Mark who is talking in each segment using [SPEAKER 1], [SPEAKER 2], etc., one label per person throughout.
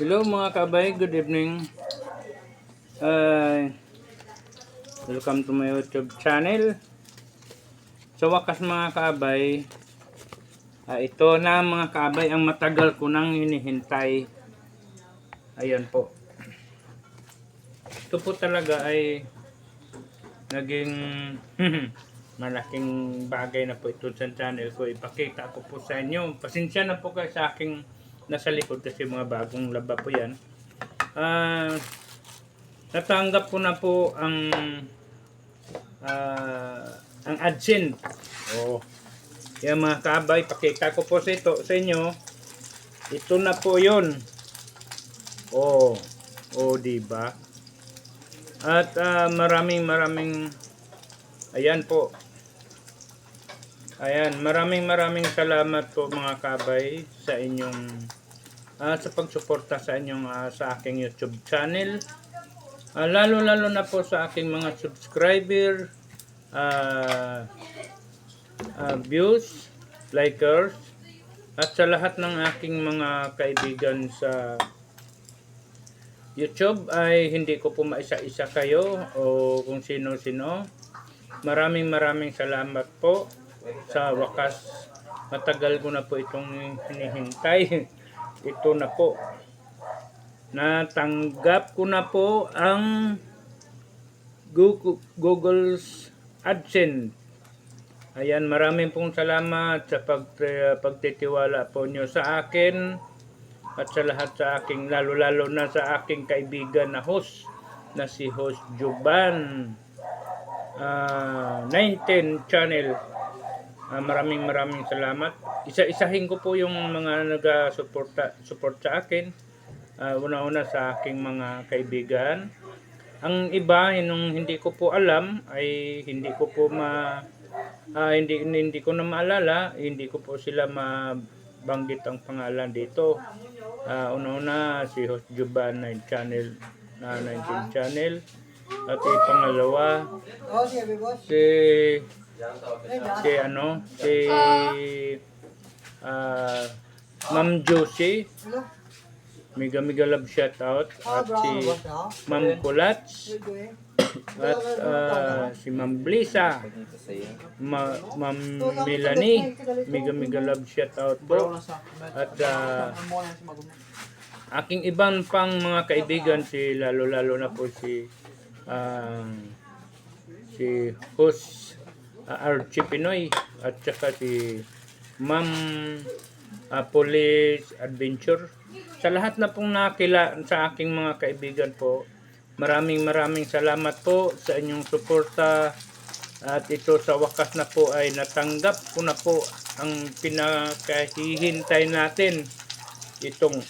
[SPEAKER 1] Hello mga kabay, good evening. Uh, welcome to my YouTube channel. Sa wakas mga kabay, ah, ito na mga kabay ang matagal ko nang hinihintay. Ayan po. Ito po talaga ay naging malaking bagay na po ito sa channel ko. Ipakita ko po sa inyo. Pasensya na po kayo sa aking nasa likod kasi mga bagong laba po yan. Ah, natanggap ko na po ang ah, ang AdSense. Oh. Yan mga kabay, pakita ko po sa ito sa inyo. Ito na po 'yon. Oh. Oh, di ba? At ah, maraming maraming ayan po. Ayan, maraming maraming salamat po mga kabay sa inyong ah, sa pagsuporta sa inyong ah, sa aking YouTube channel. Ah, lalo-lalo na po sa aking mga subscriber, ah, ah, views, likers, at sa lahat ng aking mga kaibigan sa YouTube ay hindi ko po maisa-isa kayo o kung sino-sino. Maraming maraming salamat po sa wakas. Matagal ko na po itong hinihintay. Ito na po. Natanggap ko na po ang Google, Google's AdSense. Ayan, maraming pong salamat sa pag, pagtitiwala po nyo sa akin at sa lahat sa aking, lalo-lalo na sa aking kaibigan na host na si host Juban ah, 19 channel. Ah, maraming maraming salamat. Isa-isahin ko po yung mga nag-suporta support sa akin. Ah, una-una sa aking mga kaibigan. Ang iba, nung hindi ko po alam, ay hindi ko po ma ah, hindi hindi ko na maalala, hindi ko po sila mabanggit ang pangalan dito. Ah, una-una si Host Juban 9 channel na 19 channel. At yung pangalawa, si si ano, si ah. Ma'am Josie? Mega Mega Love Shoutout.
[SPEAKER 2] Ah,
[SPEAKER 1] at si? Ma'am Kulats. At ah, si Ma'am Blisa, Ma Ma'am Melanie, Mega Mega Love Shoutout po. At ah, aking ibang pang mga kaibigan si lalo lalo na po si ah, si host uh, Archie Pinoy at saka si Ma'am ah, Police Adventure. Sa lahat na pong nakila sa aking mga kaibigan po maraming maraming salamat po sa inyong suporta. At ito sa wakas na po ay natanggap ko na po ang pinakahihintay natin itong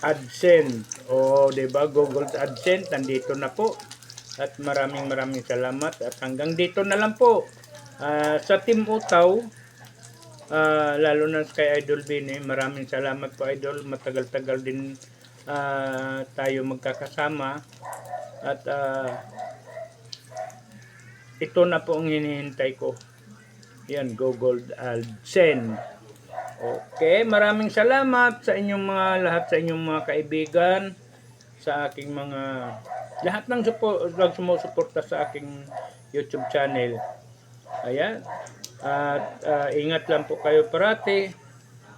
[SPEAKER 1] AdSense. O 'di ba Google AdSense nandito na po. At maraming maraming salamat. At hanggang dito na lang po Ah, sa Team Utaw ah, lalo na kay Idol Bini maraming salamat po Idol. Matagal-tagal din ah, tayo magkakasama. At ah, ito na po ang hinihintay ko. Yan Google AdSense Okay, maraming salamat sa inyong mga lahat sa inyong mga kaibigan sa aking mga lahat ng support, sumusuporta sa aking YouTube channel. Ayan. At ah, ingat lang po kayo parati.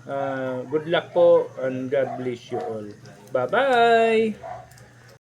[SPEAKER 1] Ah, good luck po and God bless you all. Bye-bye.